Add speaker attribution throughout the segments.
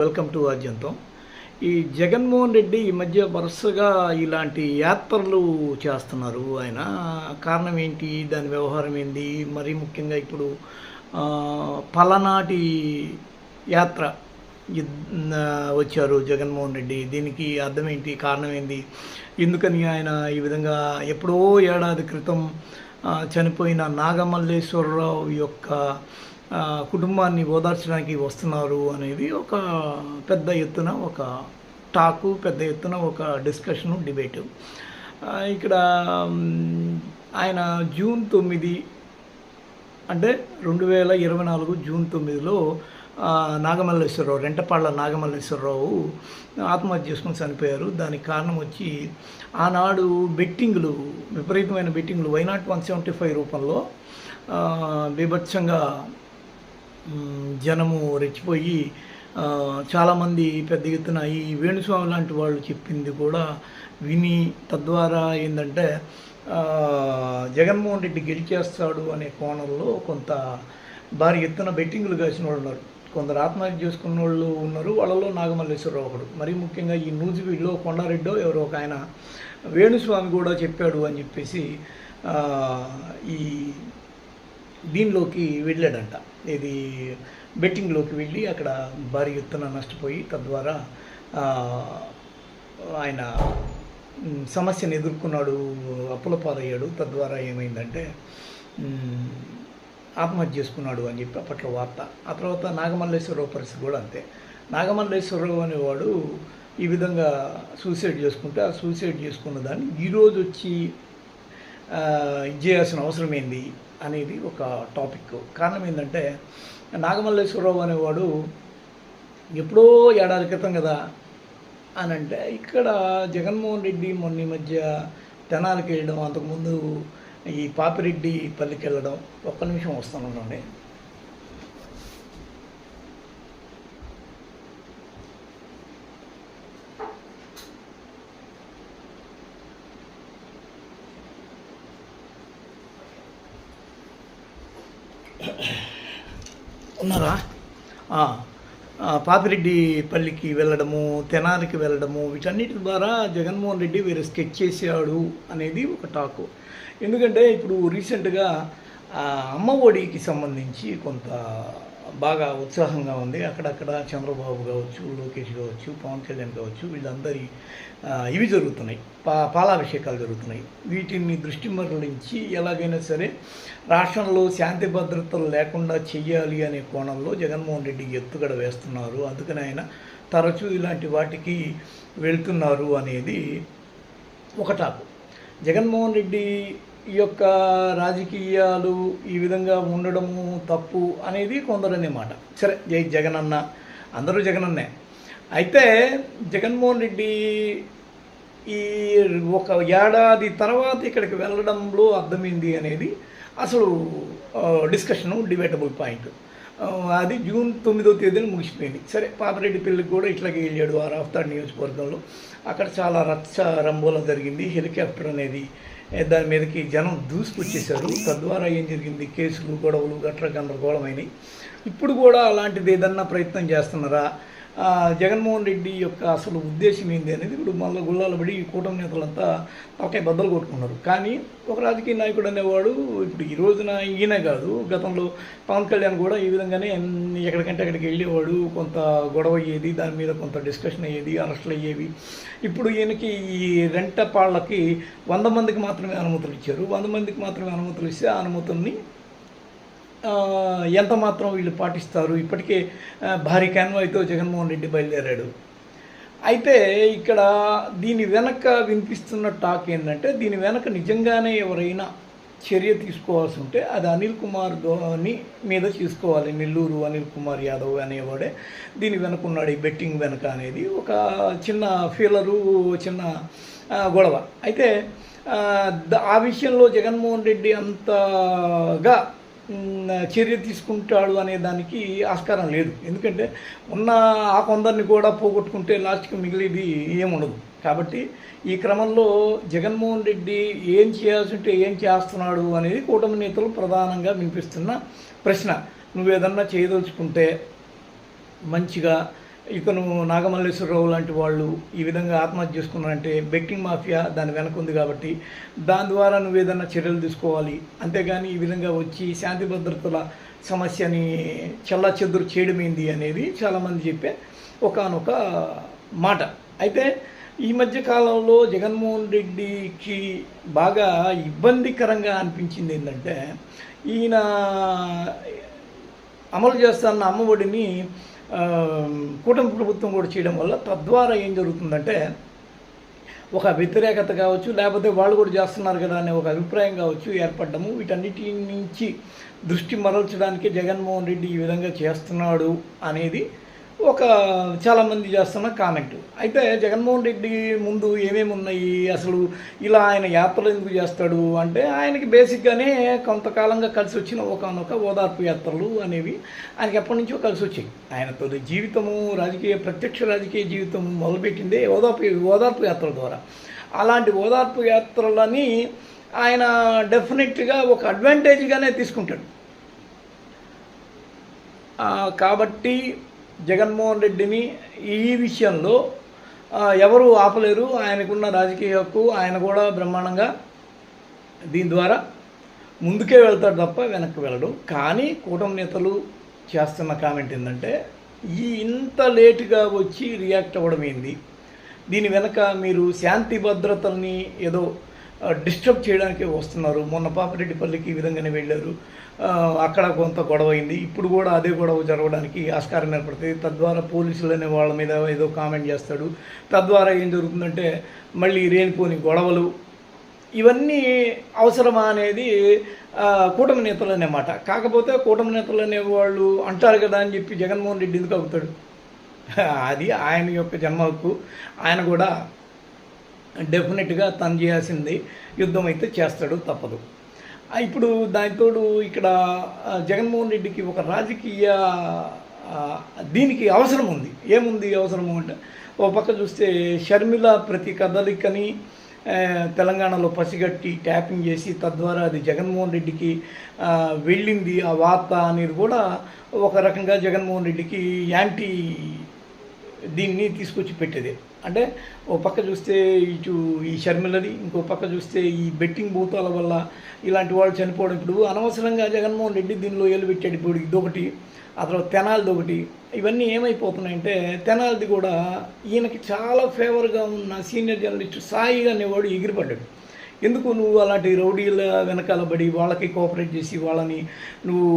Speaker 1: Welcome to అజంతం ఈ జగన్మోహన్ రెడ్డి ఈ మధ్య వరుసగా ఇలాంటి యాత్రలు చేస్తున్నారు ఆయన. కారణం ఏంటి? దాని వ్యవహారం ఏంటి మరీ ముఖ్యంగా ఇప్పుడు పలనాటి యాత్ర వచ్చారు జగన్మోహన్ రెడ్డి. దీనికి అర్థం ఏంటి? కారణం ఏంటి ఎందుకని ఆయన ఈ విధంగా ఎప్పుడో ఏడాది క్రితం చనిపోయిన నాగమల్లేశ్వరరావు యొక్క కుటుంబాన్ని ఓదార్చడానికి వస్తున్నారు అనేది ఒక పెద్ద ఎత్తున ఒక టాకు పెద్ద ఎత్తున ఒక డిస్కషను డిబేటు. ఇక్కడ ఆయన జూన్ తొమ్మిది అంటే రెండు వేల ఇరవై నాలుగు జూన్ తొమ్మిదిలో నాగమల్లేశ్వరరావు రెంటపాళ్ళ నాగమల్లేశ్వరరావు ఆత్మహత్య చేసుకుని చనిపోయారు. దానికి కారణం వచ్చి ఆనాడు బెట్టింగ్లు విపరీతమైన బెట్టింగ్లు వైనాట్ వన్ సెవెంటీ ఫైవ్ రూపంలో బీభత్సంగా జనము రెచ్చిపోయి చాలామంది పెద్ద ఎత్తున ఈ వేణుస్వామి లాంటి వాళ్ళు చెప్పింది కూడా విని తద్వారా ఏంటంటే జగన్మోహన్ రెడ్డి గెలిచేస్తాడు అనే కోణంలో కొంత భారీ ఎత్తున బెట్టింగులు కాసిన వాళ్ళు ఉన్నారు. కొందరు ఆత్మహత్య చేసుకున్న వాళ్ళు ఉన్నారు. వాళ్ళలో నాగమల్లేశ్వరరావు ఒకడు. మరీ ముఖ్యంగా ఈ నూజివీడిలో కొండారెడ్డో ఎవరో ఒక ఆయన వేణుస్వామి కూడా చెప్పాడు అని చెప్పేసి ఈ దీనిలోకి వెళ్ళాడంట. ఇది బెట్టింగ్లోకి వెళ్ళి అక్కడ భారీ ఎత్తున నష్టపోయి తద్వారా ఆయన సమస్యను ఎదుర్కొన్నాడు అప్పుల పాలయ్యాడు. తద్వారా ఏమైందంటే ఆత్మహత్య చేసుకున్నాడు అని చెప్పి అప్పట్లో వార్త. ఆ తర్వాత నాగమల్లేశ్వరరావు పరిస్థితి కూడా అంతే. నాగమల్లేశ్వరరావు అనేవాడు ఈ విధంగా సూసైడ్ చేసుకుంటే ఆ సూసైడ్ చేసుకున్న దాన్ని ఈరోజు వచ్చి ఇది చేయాల్సిన అవసరం ఏంది? అనేది ఒక టాపిక్. కారణం ఏంటంటే నాగమల్లేశ్వరరావు అనేవాడు ఎప్పుడో ఏడాది క్రితం కదా అని అంటే ఇక్కడ జగన్మోహన్ రెడ్డి మొన్న ఈ మధ్య తెనాలికి వెళ్ళడం అంతకుముందు ఈ పాపిరెడ్డి పల్లికి వెళ్ళడం ఒక్క నిమిషం వస్తానండి ఉన్నారా? పాపిరెడ్డి పల్లికి వెళ్ళడము తెనాలికి వెళ్ళడము వీటన్నిటి ద్వారా జగన్మోహన్ రెడ్డి వీరు స్కెచ్ చేశాడు అనేది ఒక టాకు ఎందుకంటే ఇప్పుడు రీసెంట్గా అమ్మ ఒడికి సంబంధించి కొంత బాగా ఉత్సాహంగా ఉంది. అక్కడక్కడ చంద్రబాబు కావచ్చు లోకేష్ కావచ్చు పవన్ కళ్యాణ్ కావచ్చు వీళ్ళందరి ఇవి జరుగుతున్నాయి. పా పాలాభిషేకాలు జరుగుతున్నాయి. వీటిని దృష్టి మరలించి ఎలాగైనా సరే రాష్ట్రంలో శాంతి భద్రతలు లేకుండా చెయ్యాలి అనే కోణంలో జగన్మోహన్ రెడ్డి ఎత్తుగడ వేస్తున్నారు. అందుకని ఆయన తరచూ ఇలాంటి వాటికి వెళ్తున్నారు అనేది ఒక టాపు జగన్మోహన్ రెడ్డి ఈ యొక్క రాజకీయాలు ఈ విధంగా ఉండడము తప్పు అనేది కొందరు మాట. సరే జై జగనన్న. అందరూ జగనన్నే. అయితే జగన్మోహన్ రెడ్డి ఈ ఒక ఏడాది తర్వాత ఇక్కడికి వెళ్ళడంలో అర్థమైంది అనేది అసలు డిస్కషను డిబేటబుల్ పాయింట్. అది జూన్ తొమ్మిదో తేదీన ముగిసిపోయింది. సరే పాపిరెడ్డి పెళ్ళికి కూడా ఇట్లాగే వెళ్ళాడు ఆ రాఫ్తాడ్ నియోజకవర్గంలో. అక్కడ చాలా రచ్చ రంబోలం జరిగింది హెలికాప్టర్ అనేది దాని మీదకి జనం దూసుకొచ్చేసారు తద్వారా ఏం జరిగింది? కేసులు గొడవలు గట్ర గందరగోళమైనవి ఇప్పుడు కూడా అలాంటిది ఏదన్నా ప్రయత్నం చేస్తున్నారా? జగన్మోహన్ రెడ్డి యొక్క అసలు ఉద్దేశం ఏంది అనేది ఇప్పుడు మళ్ళీ గుళ్ళాలు పడి ఈ కూటమి నేతలంతా ఒకే బద్దలు కొట్టుకున్నారు. కానీ ఒక రాజకీయ నాయకుడు అనేవాడు ఇప్పుడు ఈ రోజున ఈయన కాదు గతంలో పవన్ కళ్యాణ్ కూడా ఈ విధంగానే ఎక్కడికంటే అక్కడికి వెళ్ళేవాడు కొంత గొడవ అయ్యేది దాని మీద కొంత డిస్కషన్ అయ్యేది అరెస్టులు అయ్యేవి. ఇప్పుడు ఈయనకి ఈ రెంట పాళ్ళకి వంద మందికి మాత్రమే అనుమతులు ఇచ్చారు. వంద మందికి మాత్రమే అనుమతులు ఇస్తే ఆ అనుమతుల్ని ఎంత మాత్రం వీళ్ళు పాటిస్తారు? ఇప్పటికే భారీ కాన్వాయ్తో జగన్మోహన్ రెడ్డి బయలుదేరాడు. అయితే ఇక్కడ దీని వెనక వినిపిస్తున్న టాక్ ఏంటంటే దీని వెనక నిజంగానే ఎవరైనా చర్య తీసుకోవాల్సి ఉంటే అది అనిల్ కుమార్ ధోని మీద తీసుకోవాలి నెల్లూరు అనిల్ కుమార్ యాదవ్ అనేవాడే దీని వెనక ఉన్నాడు ఈ బెట్టింగ్ వెనక అనేది. ఒక చిన్న ఫీలరు చిన్న గొడవ. అయితే ఆ, విషయంలో జగన్మోహన్ రెడ్డి అంతగా చర్య తీసుకుంటాడు అనే దానికి ఆస్కారం లేదు. ఎందుకంటే ఉన్న ఆ కొందరిని కూడా పోగొట్టుకుంటే లాస్ట్కి మిగిలిది ఏముండదు. కాబట్టి ఈ క్రమంలో జగన్మోహన్ రెడ్డి ఏం చేయాల్సి ఉంటే ఏం చేస్తున్నాడు అనేది కూటమి నేతలు ప్రధానంగా వినిపిస్తున్న ప్రశ్న. నువ్వేదన్నా చేయదలుచుకుంటే మంచిగా ఇతను నాగమల్లేశ్వరరావు లాంటి వాళ్ళు ఈ విధంగా ఆత్మహత్య చేసుకున్నారంటే బెట్టింగ్ మాఫియా దాని వెనక ఉంది కాబట్టి దాని ద్వారా నువ్వు ఏదైనా చర్యలు తీసుకోవాలి. అంతేగాని ఈ విధంగా వచ్చి శాంతి భద్రతల సమస్యని చల్లా చెదురు చేయడమేంది అనేది చాలామంది చెప్పే ఒకనొక మాట. అయితే ఈ మధ్య కాలంలో జగన్మోహన్ రెడ్డికి బాగా ఇబ్బందికరంగా అనిపించింది ఏంటంటే ఈయన అమలు చేస్తున్న అమ్మఒడిని ఆ, కూటమి ప్రభుత్వం కూడా చేయడం వల్ల తద్వారా ఏం జరుగుతుందంటే ఒక వ్యతిరేకత కావచ్చు లేకపోతే వాళ్ళు కూడా చేస్తున్నారు కదా అనే ఒక అభిప్రాయం కావచ్చు ఏర్పడ్డము. వీటన్నిటి నుంచి దృష్టి మరల్చడానికి జగన్మోహన్ రెడ్డి ఈ విధంగా చేస్తున్నాడు అనేది ఒక చాలామంది చేస్తున్న కామెంట్ అయితే జగన్మోహన్ రెడ్డి ముందు ఏమేమి ఉన్నాయి? అసలు ఇలా ఆయన యాత్రలు ఎందుకు చేస్తాడు? అంటే ఆయనకి బేసిక్గానే కొంతకాలంగా కలిసి వచ్చిన ఒకనొక ఓదార్పు యాత్రలు అనేవి ఆయనకి ఎప్పటి నుంచో కలిసి వచ్చాయి. ఆయనతో జీవితము రాజకీయ ప్రత్యక్ష రాజకీయ జీవితం మొదలుపెట్టిందే ఓదార్పు ఓదార్పు యాత్రల ద్వారా. అలాంటి ఓదార్పు యాత్రలని ఆయన డెఫినెట్గా ఒక అడ్వాంటేజ్గానే తీసుకుంటాడు. కాబట్టి జగన్మోహన్ రెడ్డిని ఈ విషయంలో ఎవరు ఆపలేరు. ఆయనకున్న రాజకీయ హక్కు ఆయన కూడా బ్రహ్మాండంగా దీని ద్వారా ముందుకే వెళ్తాడు తప్ప వెనక్కి వెళ్ళడు. కానీ కూటమి నేతలు చేస్తున్న కామెంట్ ఏంటంటే ఈ ఇంత లేటుగా వచ్చి రియాక్ట్ అవ్వడం ఏంది? దీని వెనక మీరు శాంతి భద్రతల్ని ఏదో డిస్టర్బ్ చేయడానికి వస్తున్నారు. మొన్న పాపిరెడ్డిపల్లికి ఈ విధంగానే వెళ్ళారు. అక్కడ కొంత గొడవ అయింది ఇప్పుడు కూడా అదే గొడవ జరగడానికి ఆస్కారం ఏర్పడుతుంది తద్వారా పోలీసులు అనే వాళ్ళ మీద ఏదో కామెంట్ చేస్తాడు. తద్వారా ఏం జరుగుతుందంటే మళ్ళీ రేనిపోని గొడవలు ఇవన్నీ అవసరమా అనేది కూటమి నేతలు అన్నమాట కాకపోతే కూటమి నేతలు అనేవాళ్ళు అంటారు కదా అని చెప్పి జగన్మోహన్ రెడ్డి ఎందుకు అవుతాడు అది ఆయన యొక్క జన్మ హక్కు. ఆయన కూడా డెఫినెట్గా తను చేయాల్సింది యుద్ధం అయితే చేస్తాడు తప్పదు. ఇప్పుడు దానితోడు ఇక్కడ జగన్మోహన్ రెడ్డికి ఒక రాజకీయ దీనికి అవసరం ఉంది. ఏముంది అవసరము అంటే ఓ పక్క చూస్తే షర్మిల ప్రతి కదలికని తెలంగాణలో పసిగట్టి ట్యాపింగ్ చేసి తద్వారా అది జగన్మోహన్ రెడ్డికి వెళ్ళింది. ఆ వార్త అనేది కూడా ఒక రకంగా జగన్మోహన్ రెడ్డికి యాంటీ దీన్ని తీసుకొచ్చి పెట్టేది. అంటే ఓ పక్క చూస్తే ఇటు ఈ షర్మిలది ఇంకో పక్క చూస్తే ఈ బెట్టింగ్ భూతాల వల్ల ఇలాంటి వాళ్ళు చనిపోవడం. ఇప్పుడు అనవసరంగా జగన్మోహన్ రెడ్డి దీనిలో ఏలు పెట్టాడు. ఇప్పుడు ఇదొకటి ఆ తర్వాత తెనాలిది ఒకటి. ఇవన్నీ ఏమైపోతున్నాయంటే తెనాలిది కూడా ఈయనకి చాలా ఫేవర్గా ఉన్న సీనియర్ జర్నలిస్ట్ సాయి అనేవాడు ఎగిరిపడ్డాడు. ఎందుకు నువ్వు అలాంటి రౌడీల వెనకాల పడి వాళ్ళకి కోఆపరేట్ చేసి వాళ్ళని నువ్వు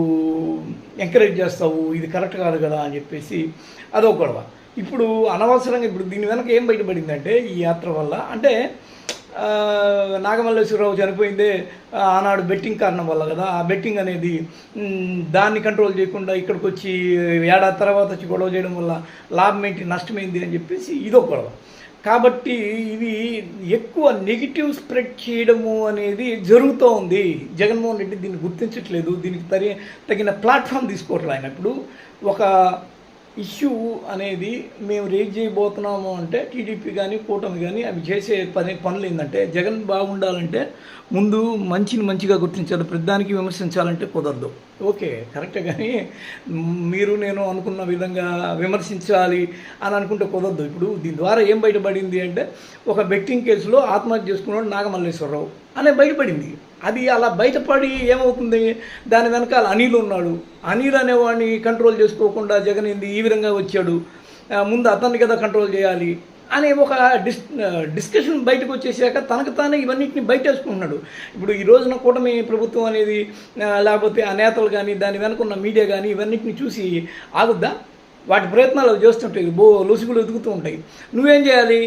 Speaker 1: ఎంకరేజ్ చేస్తావు? ఇది కరెక్ట్ కాదు కదా అని చెప్పేసి అదో గొడవ. ఇప్పుడు అనవసరంగా ఇప్పుడు దీని వెనక ఏం బయటపడిందంటే ఈ యాత్ర వల్ల? అంటే నాగమల్లేశ్వరరావు చనిపోయిందే ఆనాడు బెట్టింగ్ కారణం వల్ల కదా. ఆ బెట్టింగ్ అనేది దాన్ని కంట్రోల్ చేయకుండా ఇక్కడికి వచ్చి ఏడాది తర్వాత వచ్చి గొడవ చేయడం వల్ల లాభం ఏంటి నష్టమైంది అని చెప్పేసి ఇదో గొడవ. కాబట్టి ఇవి ఎక్కువ నెగిటివ్ స్ప్రెడ్ చేయడము అనేది జరుగుతూ ఉంది. జగన్మోహన్ రెడ్డి దీన్ని గుర్తించట్లేదు. దీనికి తరి తగిన ప్లాట్ఫామ్ తీసుకోవట్లేదు. ఆయన ఇప్పుడు ఒక ఇష్యూ అనేది మేము రేజ్ చేయబోతున్నాము అంటే టీడీపీ కానీ కూటమి కానీ అవి చేసే పని పనులు ఏంటంటే జగన్ బాగుండాలంటే ముందు మంచిని మంచిగా గుర్తించాలి ప్రతిదానికి విమర్శించాలంటే కుదరదు. ఓకే కరెక్ట్ కానీ మీరు నేను అనుకున్న విధంగా విమర్శించాలి అని అనుకుంటే కుదరదు. ఇప్పుడు దీని ద్వారా ఏం బయటపడింది అంటే ఒక బెట్టింగ్ కేసులో ఆత్మహత్య చేసుకున్నాడు నాగమల్లేశ్వరరావు అనే బయటపడింది. అది అలా బయటపడి ఏమవుతుంది? దాని వెనకాల అనిల్ ఉన్నాడు. అనిల్ అనేవాడిని కంట్రోల్ చేసుకోకుండా జగన్ ఏంది ఈ విధంగా వచ్చాడు. ముందు అతన్ని కదా కంట్రోల్ చేయాలి అనే ఒక డిస్ డిస్కషన్ బయటకు వచ్చేసాక తనకు తానే ఇవన్నిటిని బయట వేసుకుంటున్నాడు ఇప్పుడు ఈ రోజున కూటమి ప్రభుత్వం అనేది లేకపోతే ఆ నేతలు కానీ దాని వెనక ఉన్న మీడియా కానీ ఇవన్నిటిని చూసి ఆగుద్దా? వాటి ప్రయత్నాలు అవి చేస్తుంటాయి. బో లొసుగులు ఎదుగుతూ ఉంటాయి. నువ్వేం చేయాలి?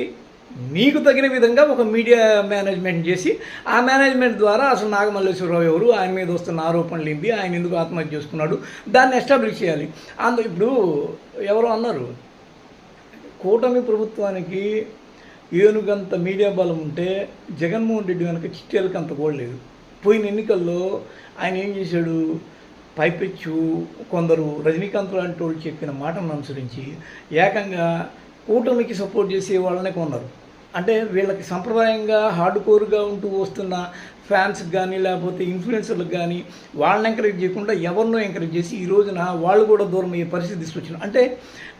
Speaker 1: మీకు తగిన విధంగా ఒక మీడియా మేనేజ్మెంట్ చేసి ఆ మేనేజ్మెంట్ ద్వారా అసలు నాగమల్లేశ్వరరావు ఎవరు ఆయన మీద వస్తున్న ఆరోపణలు ఏంటి ఆయన ఎందుకు ఆత్మహత్య చేసుకున్నాడు దాన్ని ఎస్టాబ్లిష్ చేయాలి. అందు ఇప్పుడు ఎవరో అన్నారు? కూటమి ప్రభుత్వానికి ఏనుగంత మీడియా బలం ఉంటే జగన్మోహన్ రెడ్డి వెనక చిట్టేలకు అంత కూడా లేదు. పోయిన ఎన్నికల్లో ఆయన ఏం చేశాడు? పైపెచ్చు కొందరు రజనీకాంత్ లాంటి వాళ్ళు చెప్పిన మాటను అనుసరించి ఏకంగా కూటమికి సపోర్ట్ చేసే వాళ్ళనే కొన్నారు. అంటే వీళ్ళకి సంప్రదాయంగా హార్డ్ కోర్గా ఉంటూ వస్తున్న ఫ్యాన్స్కి కానీ లేకపోతే ఇన్ఫ్లుయెన్సర్లకు కానీ వాళ్ళని ఎంకరేజ్ చేయకుండా ఎవరినో ఎంకరేజ్ చేసి ఈ రోజున వాళ్ళు కూడా దూరం అయ్యే పరిస్థితి తీసుకొచ్చిన అంటే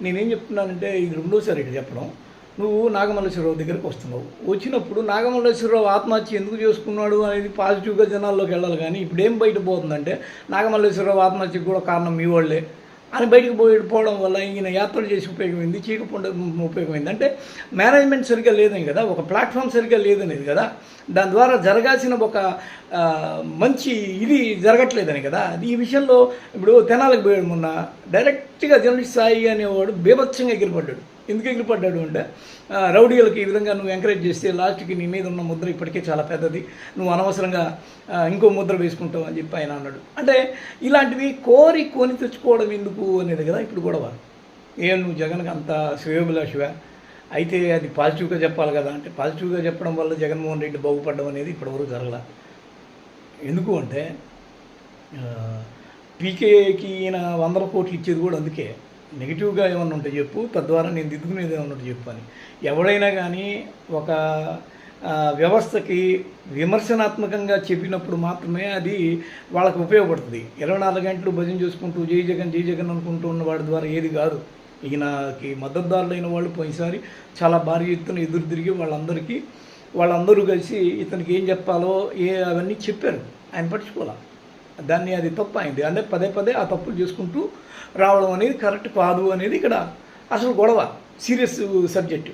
Speaker 1: నేనేం చెప్తున్నానంటే ఇది రెండోసారి ఇక్కడ చెప్పడం. నువ్వు నాగమల్లేశ్వరరావు దగ్గరికి వస్తున్నావు. వచ్చినప్పుడు నాగమల్లేశ్వరరావు ఆత్మహత్య ఎందుకు చేసుకున్నాడు అనేది పాజిటివ్గా జనాల్లోకి వెళ్ళాలి కానీ ఇప్పుడు ఏం బయట పోతుందంటే నాగమల్లేశ్వరరావు ఆత్మహత్యకు కూడా కారణం మీ వాళ్ళే. అని బయటకు పోయి పోవడం వల్ల ఈయన యాత్రలు చేసి ఉపయోగమైంది చీకపుండ ఉపయోగమైంది. అంటే మేనేజ్మెంట్ సరిగ్గా లేదని కదా ఒక ప్లాట్ఫామ్ సరిగ్గా లేదనేది కదా దాని ద్వారా జరగాల్సిన ఒక మంచి ఇది జరగట్లేదని కదా. అది ఈ విషయంలో ఇప్పుడు తెనాలకు పోయాడు మొన్న డైరెక్ట్గా జర్నలిస్ట్ సాయి అనేవాడు బీభత్సంగా ఎగిరిపడ్డాడు. ఎందుకు ఎగిరిపడ్డాడు అంటే రౌడీలకి ఈ విధంగా నువ్వు ఎంకరేజ్ చేస్తే లాస్ట్కి నీ మీద ఉన్న ముద్ర ఇప్పటికే చాలా పెద్దది. నువ్వు అనవసరంగా ఇంకో ముద్ర వేసుకుంటావు అని చెప్పి ఆయన అన్నాడు. అంటే ఇలాంటివి కోరి కొని తెచ్చుకోవడం ఎందుకు అనేది కదా ఇప్పుడు గొడవ. ఏ నువ్వు జగన్కి అంత శ్రేయోభిలాషివా? అయితే అది పాజిటివ్గా చెప్పాలి కదా అంటే పాజిటివ్గా చెప్పడం వల్ల జగన్మోహన్ రెడ్డి బాగుపడడం అనేది ఇప్పటివరకు జరగల. ఎందుకు అంటే పీకేకి ఈయన వందల కోట్లు ఇచ్చేది కూడా అందుకే. నెగిటివ్గా ఏమన్నా ఉంటే చెప్పు తద్వారా నేను దిద్దుకునేది ఏమన్నా ఉంటే చెప్పు అని. ఎవడైనా కానీ ఒక వ్యవస్థకి విమర్శనాత్మకంగా చెప్పినప్పుడు మాత్రమే అది వాళ్ళకు ఉపయోగపడుతుంది. ఇరవై నాలుగు గంటలు భజన చేసుకుంటూ జై జగన్ జై జగన్ అనుకుంటూ ఉన్న వాడి ద్వారా ఏది కాదు. ఈయనకి మద్దతుదారులైన వాళ్ళు పోయినసారి చాలా భారీ ఎత్తున ఎదురు తిరిగి వాళ్ళందరికీ వాళ్ళందరూ కలిసి ఇతనికి ఏం చెప్పాలో ఏ అవన్నీ చెప్పారు. ఆయన పట్టించుకోవాలి దాన్ని అది తప్పు అయింది. అంటే పదే పదే ఆ తప్పులు చేసుకుంటూ రావడం అనేది కరెక్ట్ కాదు అనేది ఇక్కడ అసలు గొడవ సీరియస్ సబ్జెక్టు.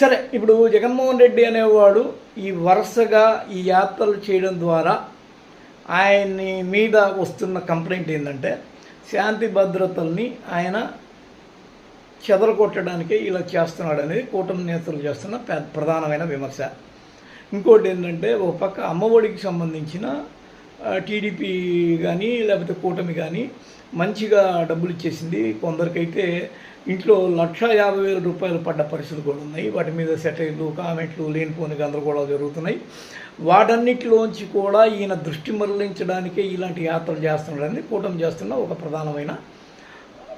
Speaker 1: సరే ఇప్పుడు జగన్మోహన్ రెడ్డి అనేవాడు ఈ వరుసగా ఈ యాత్రలు చేయడం ద్వారా ఆయన్ని మీద వస్తున్న కంప్లైంట్ ఏంటంటే శాంతి భద్రతల్ని ఆయన చెదరగొట్టడానికే ఇలా చేస్తున్నాడు అనేది కూటమి నేతలు చేస్తున్న పెద్ద ప్రధానమైన విమర్శ. ఇంకోటి ఏంటంటే ఒక పక్క అమ్మఒడికి సంబంధించిన టీడీపీ కానీ లేకపోతే కూటమి కానీ మంచిగా డబ్బులు ఇచ్చేసింది. కొందరికైతే ఇంట్లో లక్ష యాభై వేల రూపాయలు పడ్డ పరిస్థితులు కూడా ఉన్నాయి. వాటి మీద సెటైర్లు కామెంట్లు లేనిపోని గందరగోళాలు జరుగుతున్నాయి. వాటన్నిటిలోంచి కూడా ఈయన దృష్టి మరలించడానికే ఇలాంటి యాత్రలు చేస్తున్నాడని కూటమి చేస్తున్న ఒక ప్రధానమైన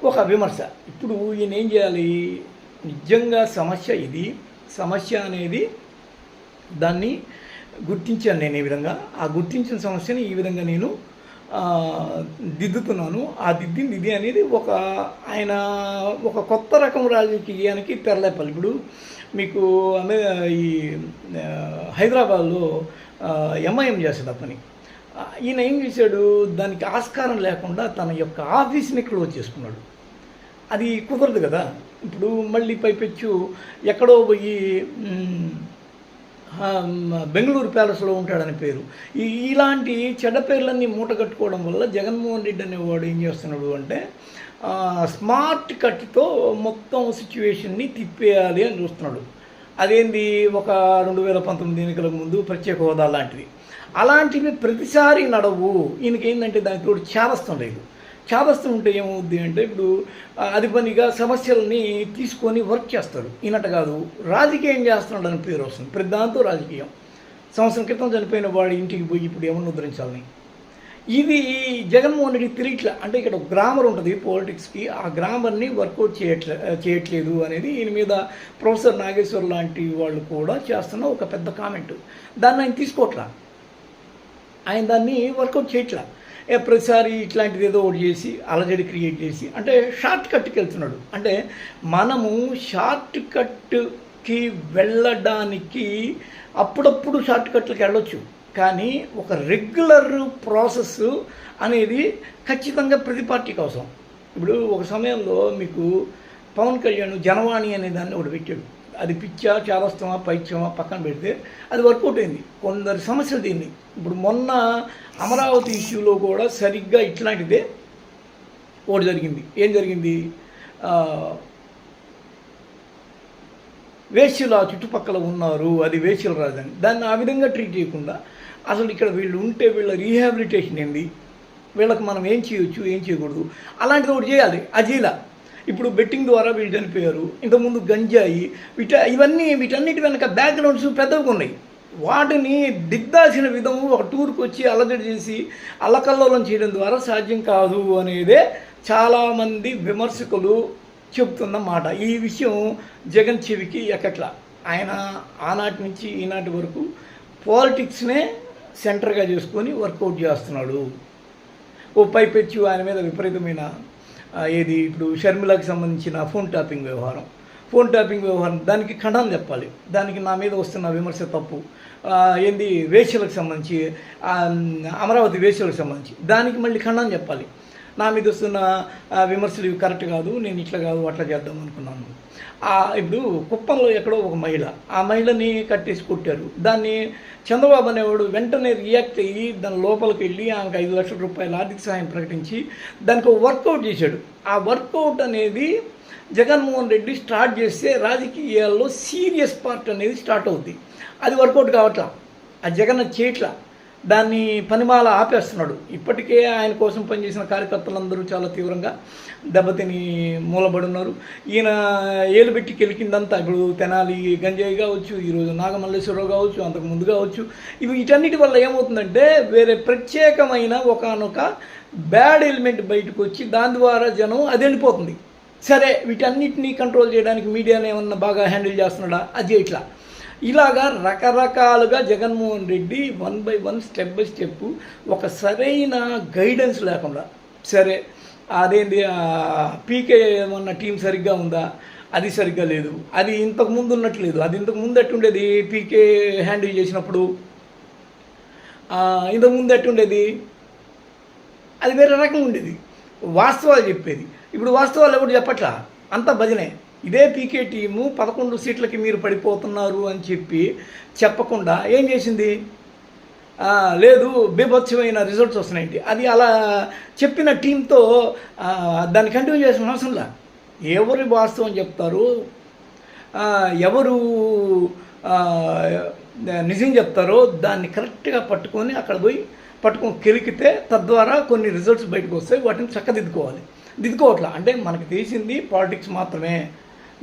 Speaker 1: ఒక విమర్శ. ఇప్పుడు ఈయన ఏం చేయాలి? నిజంగా సమస్య ఇది. సమస్య అనేది దాన్ని గుర్తించాను నేను ఈ విధంగా. ఆ గుర్తించిన సమస్యని ఈ విధంగా నేను దిద్దుతున్నాను. ఆ దిద్దింది ఇది అనేది ఒక ఆయన ఒక కొత్త రకం రాజకీయానికి తెరలేపాలి. ఇప్పుడు మీకు అనే ఈ హైదరాబాద్లో ఎంఐఎం చేశాడు ఆ పని ఈయన ఏం చేశాడు? దానికి ఆస్కారం లేకుండా తన యొక్క ఆఫీస్ని క్లోజ్ చేసుకున్నాడు. అది కుదరదు కదా. ఇప్పుడు మళ్ళీ పైపెచ్చు ఎక్కడో పోయి బెంగళూరు ప్యాలెస్లో ఉంటాడని పేరు. ఈ ఇలాంటి చెడ్డ పేర్లన్నీ మూట కట్టుకోవడం వల్ల జగన్మోహన్ రెడ్డి అనేవాడు ఏం చేస్తున్నాడు అంటే స్మార్ట్ కట్తో మొత్తం సిచ్యువేషన్ని తిప్పేయాలి అని చూస్తున్నాడు. అదేంది? ఒక రెండు వేల పంతొమ్మిది ఎన్నికల ముందు ప్రత్యేక హోదా లాంటివి అలాంటివి ప్రతిసారి నడవు. ఈయనకి ఏంటంటే దానికి తోడు చేదస్తం లేదు. చేదస్తం ఉంటే ఏమవుద్ది అంటే ఇప్పుడు అది పనిగా సమస్యలని తీసుకొని వర్క్ చేస్తాడు ఈనట కాదు రాజకీయం చేస్తున్నాడు అని పేరు వస్తుంది. ప్రతి దాంతో రాజకీయం. సంవత్సరం క్రితం చనిపోయిన వాడి ఇంటికి పోయి ఇప్పుడు ఏమన్నా ఉద్ధరించాలని. ఇది జగన్మోహన్ రెడ్డి తిరిగిట్లా అంటే ఇక్కడ ఒక గ్రామర్ ఉంటుంది పాలిటిక్స్కి ఆ గ్రామర్ని వర్కౌట్ చేయట్లే చేయట్లేదు అనేది ఈయన మీద ప్రొఫెసర్ నాగేశ్వర్ లాంటి వాళ్ళు కూడా చేస్తున్న ఒక పెద్ద కామెంట్. దాన్ని ఆయన తీసుకోవట్లా ఆయన దాన్ని వర్కౌట్ చేయట్లా. ప్రతిసారి ఇట్లాంటిది ఏదో ఒకటి చేసి అలజడి క్రియేట్ చేసి అంటే షార్ట్ కట్కి వెళ్తున్నాడు. అంటే మనము షార్ట్ కట్కి వెళ్ళడానికి అప్పుడప్పుడు షార్ట్ కట్లకి వెళ్ళొచ్చు. కానీ ఒక రెగ్యులర్ ప్రాసెస్ అనేది ఖచ్చితంగా ప్రతి పార్టీకి అవసరం. ఇప్పుడు ఒక సమయంలో మీకు పవన్ కళ్యాణ్ జనవాణి అనే దాన్ని ఒకటి పెట్టాడు. అది పిచ్చా చారస్తమా పైత్యమా పక్కన పెడితే అది వర్కౌట్ అయింది. కొందరు సమస్యలు దీన్ని. ఇప్పుడు మొన్న అమరావతి ఇష్యూలో కూడా సరిగ్గా ఇట్లాంటిదే ఒకటి జరిగింది. ఏం జరిగింది? ఆ, ఆ చుట్టుపక్కల ఉన్నారు. అది వేశ్యల రాజధాని. దాన్ని ఆ విధంగా ట్రీట్ చేయకుండా అసలు ఇక్కడ వీళ్ళు ఉంటే వీళ్ళ రీహాబిలిటేషన్ ఏంది? వీళ్ళకి మనం ఏం చేయొచ్చు ఏం చేయకూడదు? అలాంటిది ఒకటి చేయాలి. అజీలా. ఇప్పుడు బెట్టింగ్ ద్వారా వీళ్ళు చనిపోయారు. ఇంతకుముందు గంజాయి వీట ఇవన్నీ వీటన్నిటి వెనక బ్యాక్గ్రౌండ్స్ పెద్దగా ఉన్నాయి. వాటిని దిద్దాల్సిన విధము ఒక టూర్కి వచ్చి అలజడి చేసి అల్లకల్లోలం చేయడం ద్వారా సాధ్యం కాదు అనేదే చాలామంది విమర్శకులు చెబుతున్న మాట. ఈ విషయం జగన్ చెవికి ఎక్కట్లా? ఆయన ఆనాటి నుంచి ఈనాటి వరకు పాలిటిక్స్నే సెంటర్గా చేసుకొని వర్కౌట్ చేస్తున్నాడు. ఓ పైపెచ్చు ఆయన మీద విపరీతమైన ఏది? ఇప్పుడు షర్మిలకి సంబంధించిన ఫోన్ ట్యాపింగ్ వ్యవహారం. ఫోన్ ట్యాపింగ్ వ్యవహారం దానికి ఖండాలు చెప్పాలి. దానికి నా మీద వస్తున్న విమర్శ తప్పు. ఏంది? వేశ్యలకు సంబంధించి అమరావతి వేశ్యలకు సంబంధించి. దానికి మళ్ళీ ఖండాలు చెప్పాలి. నా మీద వస్తున్న విమర్శలు ఇవి కరెక్ట్ కాదు నేను ఇట్లా కాదు అట్లా చేద్దాం అనుకున్నాను. ఇప్పుడు కుప్పంలో ఎక్కడో ఒక మహిళ ఆ మహిళని కట్టేసి కొట్టారు. దాన్ని చంద్రబాబు అనేవాడు వెంటనే రియాక్ట్ అయ్యి దాని లోపలికి వెళ్ళి ఆమెకు ఐదు లక్షల రూపాయల ఆర్థిక సహాయం ప్రకటించి దానికి ఒక వర్కౌట్ చేశాడు. ఆ వర్కౌట్ అనేది జగన్మోహన్ రెడ్డి స్టార్ట్ చేస్తే రాజకీయాల్లో సీరియస్ పార్ట్ అనేది స్టార్ట్ అవుద్ది. అది వర్కౌట్ కావట్లా? ఆ జగన్ చేయట్లా దాన్ని పనిమాల ఆపేస్తున్నాడు. ఇప్పటికే ఆయన కోసం పనిచేసిన కార్యకర్తలందరూ చాలా తీవ్రంగా దెబ్బతిని మూలబడి ఉన్నారు ఈయన ఏలుబెట్టి కెలికిందంతా ఇప్పుడు తెనాలి గంజాయి కావచ్చు ఈరోజు నాగమల్లేశ్వరరావు కావచ్చు అంతకు ముందు కావచ్చు. ఇవి వీటన్నిటి వల్ల ఏమవుతుందంటే వేరే ప్రత్యేకమైన ఒకనొక బ్యాడ్ ఎలిమెంట్ బయటకు వచ్చి దాని ద్వారా జనం అది వెళ్ళిపోతుంది సరే వీటన్నిటిని కంట్రోల్ చేయడానికి మీడియాని ఏమన్నా బాగా హ్యాండిల్ చేస్తున్నాడా? అది చేయట్లా ఇలాగా రకరకాలుగా Jaganmohan Reddy one by one step by step ఒక సరైన గైడెన్స్ లేకుండా సరే అదేంటి పీకే ఏమన్నా టీం సరిగ్గా ఉందా? అది సరిగ్గా లేదు. అది ఇంతకు ముందు ఉన్నట్లేదు. అది ఇంతకు ముందు ఎట్టుండేది? పీకే హ్యాండిల్ చేసినప్పుడు? ఇంతకుముందు ఇంతకు ముందు ఎట్టుండేది? అది వేరే రకంగా ఉండేది. వాస్తవాలు చెప్పేది. ఇప్పుడు వాస్తవాలు ఎవరు చెప్పట్లా? అంత భజనే. ఇదే పీకే టీము పదకొండు సీట్లకి మీరు పడిపోతున్నారు అని చెప్పి చెప్పకుండా ఏం చేసింది? లేదు బీభత్సమైన రిజల్ట్స్ వస్తున్నాయండి. అది అలా చెప్పిన టీంతో దాన్ని కంటిన్యూ చేసిన అవసరంలా ఎవరు వాస్తవం చెప్తారు? ఎవరు నిజం చెప్తారో దాన్ని కరెక్ట్గా పట్టుకొని అక్కడ పోయి పట్టుకొని కెలికితే తద్వారా కొన్ని రిజల్ట్స్ బయటకు వస్తాయి. వాటిని చక్కదిద్దుకోవాలి. దిద్దుకోవట్లా. అంటే మనకు తెలిసింది పాలిటిక్స్ మాత్రమే.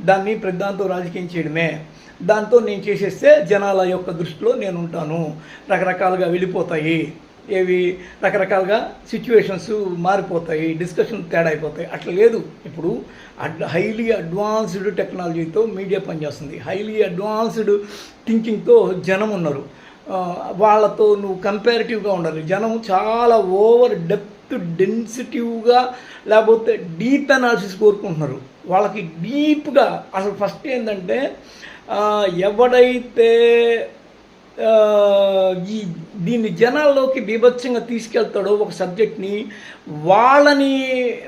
Speaker 1: దాన్ని ప్రధాంతో రాజకీయం చేయడమే. దాంతో నేను చేసేస్తే జనాల యొక్క దృష్టిలో నేను ఉంటాను రకరకాలుగా వెళ్ళిపోతాయి. ఏవి? రకరకాలుగా సిచ్యువేషన్స్ మారిపోతాయి. డిస్కషన్ తేడా అయిపోతాయి. అట్లా లేదు. ఇప్పుడు అడ్ హైలీ అడ్వాన్స్డ్ టెక్నాలజీతో మీడియా పనిచేస్తుంది. హైలీ అడ్వాన్స్డ్ థింకింగ్తో జనం ఉన్నారు. వాళ్ళతో నువ్వు కంపారిటివ్గా ఉండాలి. జనం చాలా ఓవర్ డెప్త్ డెన్సిటివ్గా లేకపోతే డీప్ అనాలిసిస్ కోరుకుంటున్నారు. వాళ్ళకి డీప్గా అసలు ఫస్ట్ ఏంటంటే ఎవడైతే ఈ దీన్ని జనాల్లోకి బీభత్సంగా తీసుకెళ్తాడో ఒక సబ్జెక్ట్ని వాళ్ళని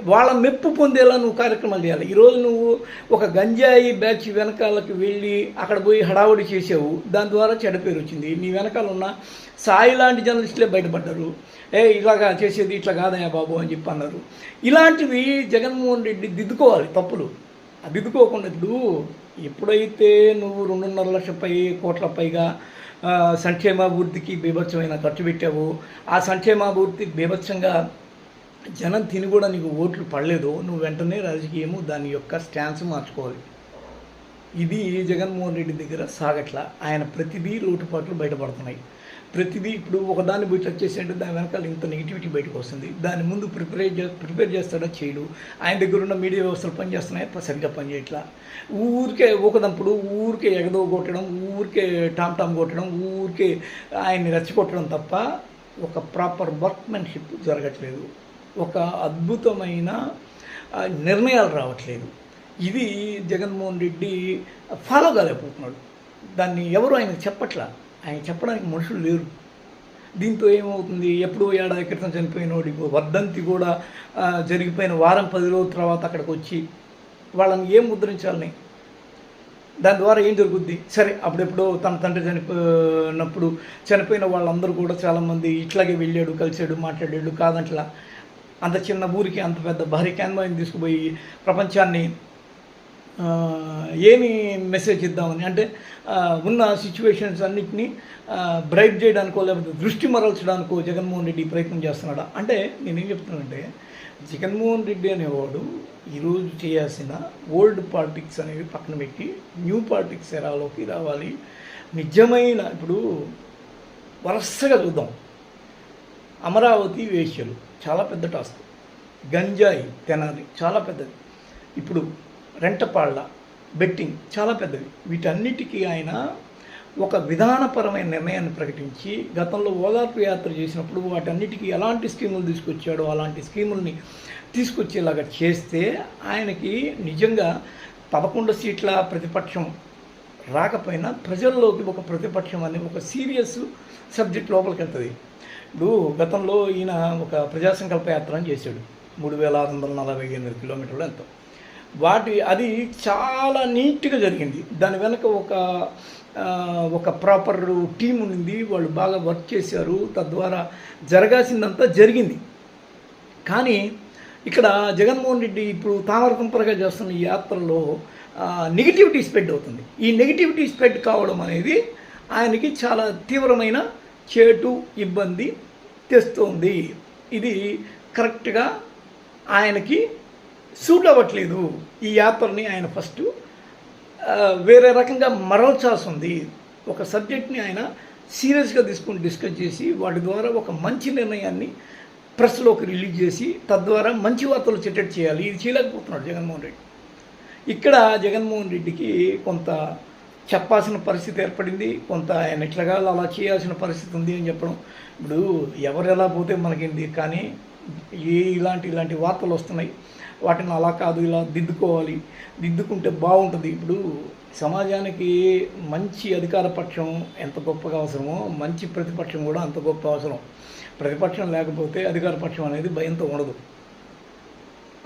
Speaker 1: వాళ్ళ మెప్పు పొందేలా నువ్వు కార్యక్రమాలు చేయాలి. ఈరోజు నువ్వు ఒక గంజాయి బ్యాచ్ వెనకాలకి వెళ్ళి అక్కడ పోయి హడావుడి చేసావు. దాని ద్వారా చెడ పేరు వచ్చింది. నీ వెనకాల ఉన్న సాయి లాంటి జర్నలిస్టులే బయటపడ్డారు. ఏ ఇలాగా చేసేది ఇట్లా కాదయ్యా బాబు అని చెప్పి అన్నారు. ఇలాంటివి జగన్మోహన్ రెడ్డి దిద్దుకోవాలి తప్పులు. అది దిద్దుకోకుండా ఇప్పుడు ఎప్పుడైతే నువ్వు రెండున్నర లక్షల పై కోట్ల పైగా సంక్షేమాభివృద్ధికి బీభత్సమైన ఖర్చు పెట్టావు. ఆ సంక్షేమాభివృద్ధి బీభత్సంగా జనం తిని కూడా నీకు ఓట్లు పడలేదు. నువ్వు వెంటనే రాజకీయము దాని యొక్క స్టాన్స్ మార్చుకోవాలి. ఇది జగన్మోహన్ రెడ్డి దగ్గర సాగట్ల. ఆయన ప్రతిదీ లోటుపాట్లు బయటపడుతున్నాయి. ప్రతిదీ ఇప్పుడు ఒకదాన్ని పోయి టచ్ చేసేంటే దాని వెనకాల ఇంత నెగిటివిటీ బయటకు వస్తుంది. దాని ముందు ప్రిపేర్ చే ప్రిపేర్ చేస్తాడా చేయడు. ఆయన దగ్గర ఉన్న మీడియా వ్యవస్థలు పనిచేస్తున్నాయి? సరిగ్గా పనిచేయట్లా. ఊరికే ఒకదంపుడు ఊరికే ఎగదో కొట్టడం ఊరికే టామ్ టామ్ కొట్టడం ఊరికే ఆయన్ని రెచ్చగొట్టడం తప్ప ఒక ప్రాపర్ వర్క్మెన్షిప్ జరగట్లేదు. ఒక అద్భుతమైన నిర్ణయాలు రావట్లేదు. ఇది జగన్మోహన్ రెడ్డి ఫాలో కాలేకపోతున్నాడు. దాన్ని ఎవరు ఆయనకు చెప్పట్లా? ఆయన చెప్పడానికి మనుషులు లేరు. దీంతో ఏమవుతుంది? ఎప్పుడో ఏడాది క్రితం చనిపోయినోడి వర్ధంతి కూడా జరిగిపోయిన వారం పది రోజుల తర్వాత అక్కడికి వచ్చి వాళ్ళని ఏం ముద్రించాలని? దాని ద్వారా ఏం జరుగుద్ది? సరే అప్పుడెప్పుడో తన తండ్రి చనిపోయినప్పుడు చనిపోయిన వాళ్ళందరూ కూడా చాలామంది ఇట్లాగే వెళ్ళాడు కలిసాడు మాట్లాడాడు కాదంట్లా. అంత చిన్న ఊరికి అంత పెద్ద భారీ క్యాన్వాయిని తీసుకుపోయి ప్రపంచాన్ని ఏమి మెసేజ్ ఇద్దామని? అంటే ఉన్న సిచ్యువేషన్స్ అన్నిటినీ బ్రైట్ చేయడానికో లేకపోతే దృష్టి మరల్చడానికో జగన్మోహన్ రెడ్డి ప్రయత్నం చేస్తున్నాడా? అంటే నేనేం చెప్తున్నానంటే జగన్మోహన్ రెడ్డి అనేవాడు ఈరోజు చేయాల్సిన ఓల్డ్ పాలిటిక్స్ అనేవి పక్కన పెట్టి న్యూ పాలిటిక్స్ ఎరాలోకి రావాలి. నిజమైన ఇప్పుడు వరుసగా చూద్దాం. అమరావతి వేశ్యలు చాలా పెద్ద టాస్క్ గంజాయి తెనాలి చాలా పెద్దది. ఇప్పుడు రెంటపాళ్ళ బెట్టింగ్ చాలా పెద్దవి. వీటన్నిటికీ ఆయన ఒక విధానపరమైన నిర్ణయాన్ని ప్రకటించి గతంలో ఓదార్పు యాత్ర చేసినప్పుడు వాటన్నిటికీ ఎలాంటి స్కీములు తీసుకొచ్చాడో అలాంటి స్కీముల్ని తీసుకొచ్చేలాగా చేస్తే ఆయనకి నిజంగా పదకొండు సీట్ల ప్రతిపక్షం రాకపోయినా ప్రజల్లోకి ఒక ప్రతిపక్షం అనే ఒక సీరియస్ సబ్జెక్ట్ లోపలికి వెళ్తుంది ఇప్పుడు గతంలో ఈయన ఒక ప్రజాసంకల్ప యాత్ర అని చేశాడు. మూడు వేల ఆరు వందల నలభై ఎనిమిది కిలోమీటర్లు ఎంతో వాటి అది చాలా నీట్గా జరిగింది. దాని వెనక ఒక ఒక ప్రాపర్ టీం ఉంది వాళ్ళు బాగా వర్క్ చేశారు. తద్వారా జరగాల్సిందంతా జరిగింది. కానీ ఇక్కడ జగన్మోహన్ రెడ్డి ఇప్పుడు తామరతంపరగా చేస్తున్న ఈ యాత్రలో నెగిటివిటీ స్ప్రెడ్ అవుతుంది. ఈ నెగిటివిటీ స్ప్రెడ్ కావడం అనేది ఆయనకి చాలా తీవ్రమైన చేటు ఇబ్బంది తెస్తుంది. ఇది కరెక్ట్గా ఆయనకి సూట్ అవ్వట్లేదు ఈ యాత్రని ఆయన ఫస్ట్ వేరే రకంగా మరల్చాల్సి ఉంది ఒక సబ్జెక్ట్ని ఆయన సీరియస్గా తీసుకుని డిస్కస్ చేసి వాటి ద్వారా ఒక మంచి నిర్ణయాన్ని ప్రెస్లోకి రిలీజ్ చేసి తద్వారా మంచి వార్తలు చెట్టెట్ చేయాలి. ఇది చేయలేకపోతున్నాడు జగన్మోహన్ రెడ్డి. ఇక్కడ జగన్మోహన్ రెడ్డికి కొంత చెప్పాల్సిన పరిస్థితి ఏర్పడింది. కొంత ఆయన ఎట్లాగా అలా చేయాల్సిన పరిస్థితి ఉంది అని చెప్పడం. ఇప్పుడు ఎవరు ఎలా పోతే మనకేంది? కానీ ఏ ఇలాంటి ఇలాంటి వార్తలు వస్తున్నాయి. వాటిని అలా కాదు ఇలా దిద్దుకోవాలి. దిద్దుకుంటే బాగుంటుంది. ఇప్పుడు సమాజానికి మంచి అధికార పక్షం ఎంత గొప్పగా అవసరమో మంచి ప్రతిపక్షం కూడా అంత గొప్ప అవసరం. ప్రతిపక్షం లేకపోతే అధికార పక్షం అనేది భయంతో ఉండదు.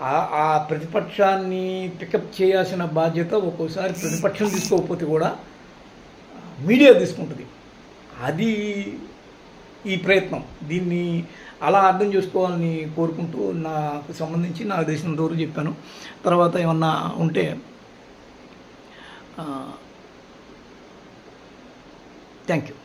Speaker 1: ఆ ఆ ప్రతిపక్షాన్ని పికప్ చేయాల్సిన బాధ్యత ఒక్కోసారి ప్రతిపక్షం తీసుకోకపోతే కూడా మీడియా తీసుకుంటుంది. అది ఈ ప్రయత్నం. దీన్ని అలా అర్థం చేసుకోవాలని కోరుకుంటూ నాకు సంబంధించి నాకు దేశం దూరం చెప్పాను. తర్వాత ఏమన్నా ఉంటే థ్యాంక్ యూ